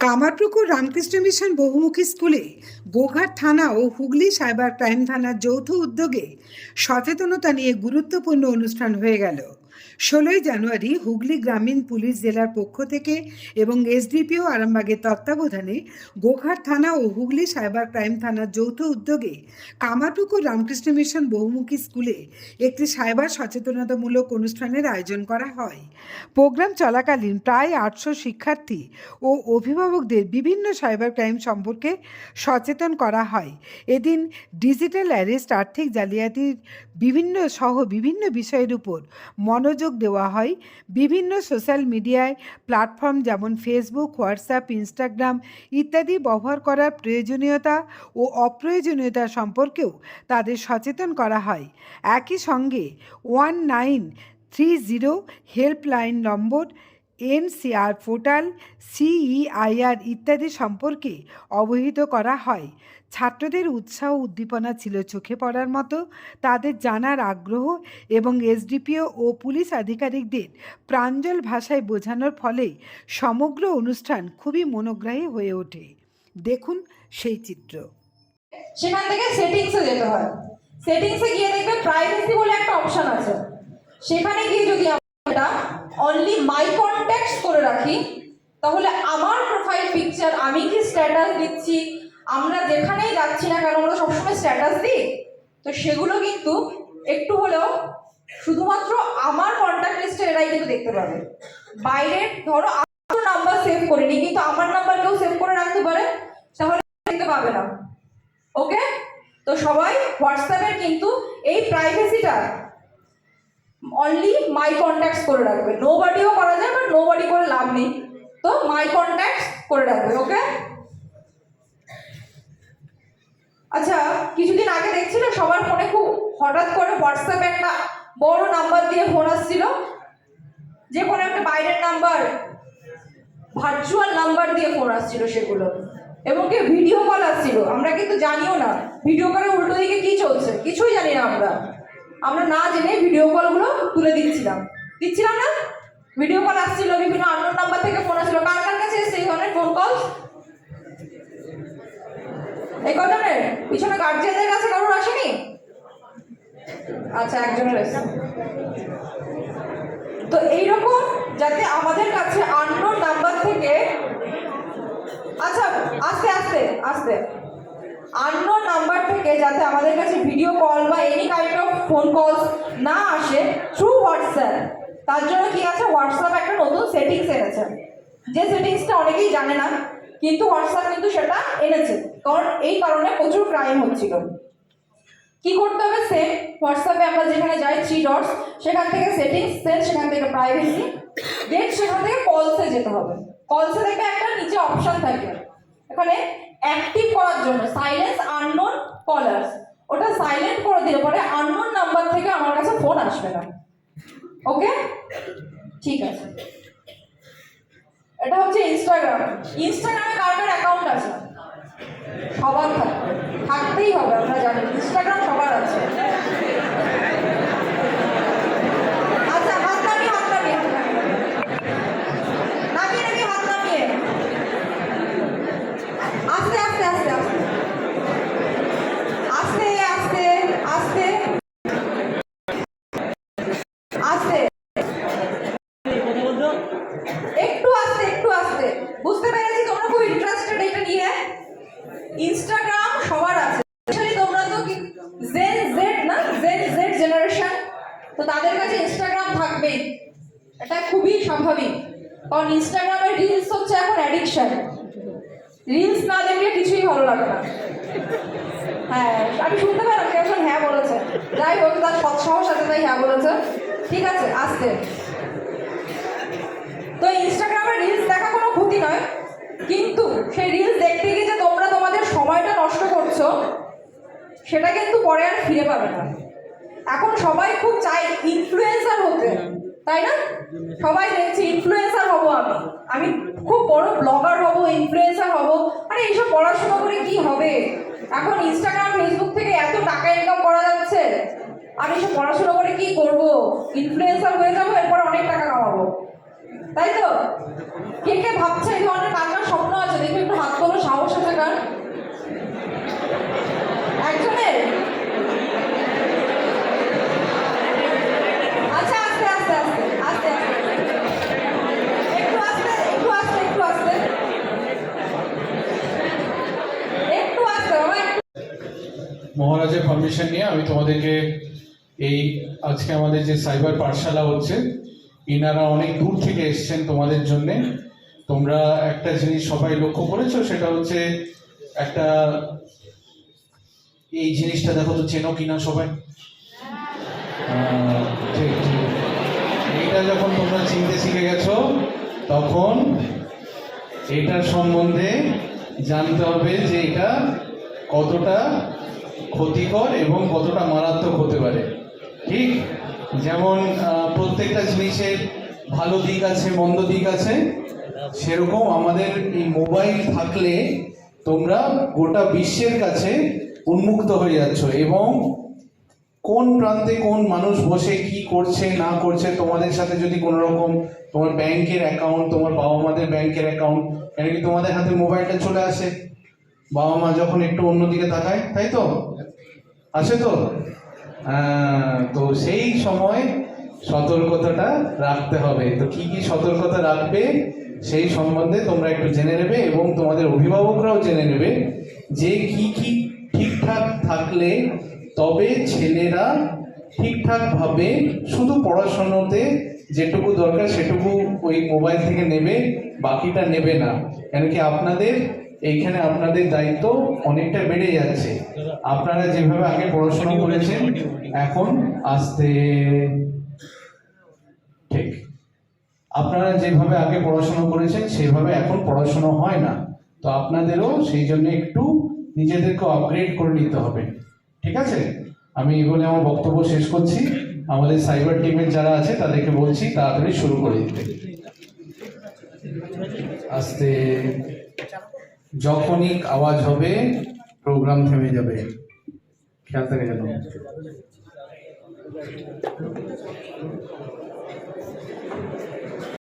Kamarpukur Ramakrishna mission বহুমুখী স্কুলে গোঘাট থানা ও হুগলি সাইবার ক্রাইম থানার যৌথ উদ্যোগে সচেতনতা নিয়ে গুরুত্বপূর্ণ অনুষ্ঠান হয়ে গেল। ষোলোই জানুয়ারি হুগলি গ্রামীণ পুলিশ জেলার পক্ষ থেকে এবং এসডিপিও আরামবাগের তত্ত্বাবধানে গোঘাট থানা ও হুগলি সাইবার ক্রাইম থানার যৌথ উদ্যোগে কামারপুকুর রামকৃষ্ণ মিশন বহুমুখী স্কুলে একটি সাইবার সচেতনতামূলক অনুষ্ঠানের আয়োজন করা হয়। প্রোগ্রাম চলাকালীন প্রায় আটশো শিক্ষার্থী ও অভিভাবকদের বিভিন্ন সাইবার ক্রাইম সম্পর্কে সচেতন করা হয়। এদিন ডিজিটাল অ্যারেস্ট, আর্থিক জালিয়াতির বিভিন্ন সহ বিভিন্ন বিষয়ের উপর মনোযোগ দেওয়া হয় বিভিন্ন সোশ্যাল মিডিয়ায়, প্ল্যাটফর্ম যেমন ফেসবুক হোয়াটসঅ্যাপ ইনস্টাগ্রাম ইত্যাদি ব্যবহার করার প্রয়োজনীয়তা ও অপ্রয়োজনীয়তা সম্পর্কেও তাদের সচেতন করা হয়। একই সঙ্গে one nine three zero helpline number NCR portal, CEIR ইত্যাদি সম্পর্কে অবহিত করা হয়। ছাত্রদের উৎসাহ উদ্দীপনা ছিল চোখে পড়ার মতো। তাদের জানার আগ্রহ এবং এসডিপিও ও পুলিশ আধিকারিকদের প্রাঞ্জল ভাষায় বোঝানোর ফলে সমগ্র অনুষ্ঠান খুবই মনোগ্রাহী হয়ে ওঠে। দেখুন সেই চিত্র। সেখান থেকে সেটিংসে যেতে হয়। সেটিংসে গিয়ে দেখবে প্রাইভেসি বলে একটা অপশন আছে। সেখানে গিয়ে যদি অনলি মাই কন্ট্যাক্টস করে রাখি। তাহলে আমার প্রোফাইল পিকচার আমি কি স্ট্যাটাস দিচ্ছি? আমরা যেখানেই যাচ্ছি না কেন, আমরা সবসময় স্ট্যাটাস দিই? তো সেগুলো কিন্তু একটু হলেও শুধুমাত্র আমার কন্ট্যাক্ট লিস্টে এরাই কিন্তু দেখতে পাবে। বাইরের ধরো, আমার নাম্বার সেভ করিনি, কিন্তু আমার নাম্বার কেউ সেভ করে রাখতে পারে, তাহলে দেখতে পাবে না। ওকে তো সবাই হোয়াটসঅ্যাপের কিন্তু এই প্রাইভেসিটা অনলি মাই কন্ট্যাক্টস করে রাখবে। নো বাডিও করা যায় বাট নো বাডি করে লাভ নেই। তো মাই কন্ট্যাক্টস করে রাখবে ওকে আচ্ছা কিছুদিন আগে দেখছি না, সবার ফোনে খুব হঠাৎ করে হোয়াটসঅ্যাপে একটা বড় নাম্বার দিয়ে ফোন আসছিল। যে কোনো একটা বাইরের নাম্বার ভার্চুয়াল নাম্বার দিয়ে ফোন আসছিল সেগুলো। এবং কি ভিডিও কল আসছিল। আমরা কিন্তু জানিও না ভিডিও কলে উল্টো দিকে কি চলছে? কিছুই জানি না আমরা। আমরা না জেনে ভিডিও কলগুলো তুলে দিচ্ছিলাম। দিচ্ছিলাম না? ভিডিও কল আসছিল, বিভিন্ন আননোন নাম্বার থেকে ফোন আসছিল। কার কার কাছে সেই ধরনের ফোন কল এই কজনের? পিছনে গার্জিয়ানদের কাছে কারোর আসেনি? আচ্ছা একজনের এসেছে। তো এইরকম যাতে আমাদের কাছে আননোন নাম্বার থেকে আচ্ছা আস্তে আস্তে আস্তে। আননোন নাম্বার থেকে যাতে আমাদের কাছে ভিডিও কল বা এনি কাইন্ড ফোন কলস না আসে থ্রু হোয়াটসঅ্যাপ তার জন্য কি আছে? হোয়াটসঅ্যাপ একটা নতুন সেটিংস এনেছে। যে সেটিংসটা অনেকেই জানে না, কিন্তু হোয়াটসঅ্যাপ কিন্তু সেটা এনেছে। কারণ এই কারণে প্রচুর ক্রাইম হচ্ছিল। কি করতে হবে? সেম হোয়াটসঅ্যাপে আমরা যেখানে যাই থ্রি ডটস সেখান থেকে সেটিংস সেট সেখান থেকে প্রাইভেসি দেন সেখান থেকে কলসে যেতে হবে। কলসে দেখবে একটা নিচে অপশন থাকে। এখানে অ্যাক্টিভ করার জন্য সাইলেন্স আননোন কলার্স ওটা সাইলেন্ট করে দিলে পরে আননোন নাম্বার থেকে আমার কাছে ফোন আসবে না ওকে ঠিক আছে। এটা হচ্ছে ইনস্টাগ্রাম ইনস্টাগ্রামে কার কার অ্যাকাউন্ট আছে? সবার থাকবে। থাকতেই হবে আমরা জানি ইনস্টাগ্রাম সবার আছে। তো তাদের কাছে ইনস্টাগ্রাম থাকবেই এটা খুবই স্বাভাবিক। কারণ ইনস্টাগ্রামের রিলস হচ্ছে এখন অ্যাডিকশন রিলস না দেখলে কিছুই ভালো লাগে না। হ্যাঁ আমি শুনতে পেলাম, কেউ হ্যাঁ বলেছে। যাই হোক, তার সৎসাহস সাথে তাই হ্যাঁ বলেছে। ঠিক আছে, আসতে। তো ইনস্টাগ্রামে রিলস দেখা কোনো ক্ষতি নয়। কিন্তু সেই রিলস দেখতে গিয়ে যে তোমরা তোমাদের সময়টা নষ্ট করছ, সেটা কিন্তু পরে আর ফিরে পাবে না। এখন সবাই খুব চাই ইনফ্লুয়েন্সার হতে তাই না? সবাই দেখছি ইনফ্লুয়েন্সার হব আমি। আমি খুব বড় ব্লগার হব ইনফ্লুয়েন্সার হব। আরে এইসব পড়াশোনা করে কি হবে? এখন ইনস্টাগ্রাম ফেসবুক থেকে এত টাকা ইনকাম করা যাচ্ছে। আমি সব পড়াশোনা করে কি করব? ইনফ্লুয়েন্সার হয়ে যাব এরপর অনেক টাকা কামাবো। তাই তো? কে কে ভাবছে এই ধরনের কান্নার স্বপ্ন আছে দেখবে একটু হাত তোলো সাহস আছে কার একজনের আচ্ছা আস্তে আস্তে আস্তে আস্তে আস্তে একটু আস্তে একটু আস্তে একটু আস্তে একটু আস্তে বাবা একটু মহারাজের পারমিশন নিয়ে আমি তোমাদেরকে এই আজকে আমাদের যে সাইবার পাঠশালা হচ্ছে, ইনারা অনেক দূর থেকে এসছেন তোমাদের জন্য। তোমরা একটা জিনিস সবাই লক্ষ্য করেছ, সেটা হচ্ছে একটা, এই জিনিসটা দেখো তো, চেনো কিনা সবাই? ঠিক। এইটা যখন তোমরা চিনতে শিখে গেছো, তখন এটার সম্বন্ধে জানতে হবে যে এটা কতটা ক্ষতিকর এবং কতটা মারাত্মক হতে পারে। ঠিক? যেমন প্রত্যেকটা জিনিসের ভালো দিক আছে, মন্দ দিক আছে, সেরকম আমাদের এই মোবাইল থাকলে তোমরা গোটা বিশ্বের কাছে উন্মুক্ত হয়ে যাচ্ছ এবং কোন প্রান্তে কোন মানুষ বসে কি করছে, না করছে, তোমাদের সাথে যদি কোনো রকম তোমার ব্যাংকের অ্যাকাউন্ট তোমার বাবা মাদের ব্যাংকের অ্যাকাউন্ট কেন কি তোমাদের হাতে মোবাইলটা চলে আসে। বাবা মা যখন একটু অন্যদিকে তাকায়, তাই তো? আসে তো? তো সেই সময় সতর্কতাটা রাখতে হবে। তো কি কি সতর্কতা রাখবে সেই সম্বন্ধে তোমরা একটু জেনে নেবে এবং তোমাদের অভিভাবকরাও জেনে নেবে যে কি কি ঠিকঠাক থাকলে তবে ছেলেরা ঠিকঠাকভাবে শুধু পড়াশোনাতে যেটুকু দরকার সেটুকু ওই মোবাইল থেকে নেবে, বাকিটা নেবে না। কেন কি আপনাদের এইখানে আপনাদের দায়িত্ব অনেকটা বেড়ে যাচ্ছে। আপনারা যেভাবে আগে পড়াশোনা করেছেন, এখন আসতে ঠিক। আপনারা যেভাবে আগে পড়াশোনা করেছেন, সেভাবে এখন পড়াশোনা হয় না। তো আপনাদেরও সেই জন্য একটু নিজেদেরকে আপগ্রেড করে নিতে হবে। ঠিক আছে? আমি এগুলো আমার বক্তব্য শেষ করছি। আমাদের সাইবার টিমের যারা আছে, তাদেরকে বলছি, তাড়াতাড়ি শুরু করে দিতে। আস্তে যখনই আওয়াজ হবে প্রোগ্রাম থেমে যাবে। খেয়াল থাকে যেন।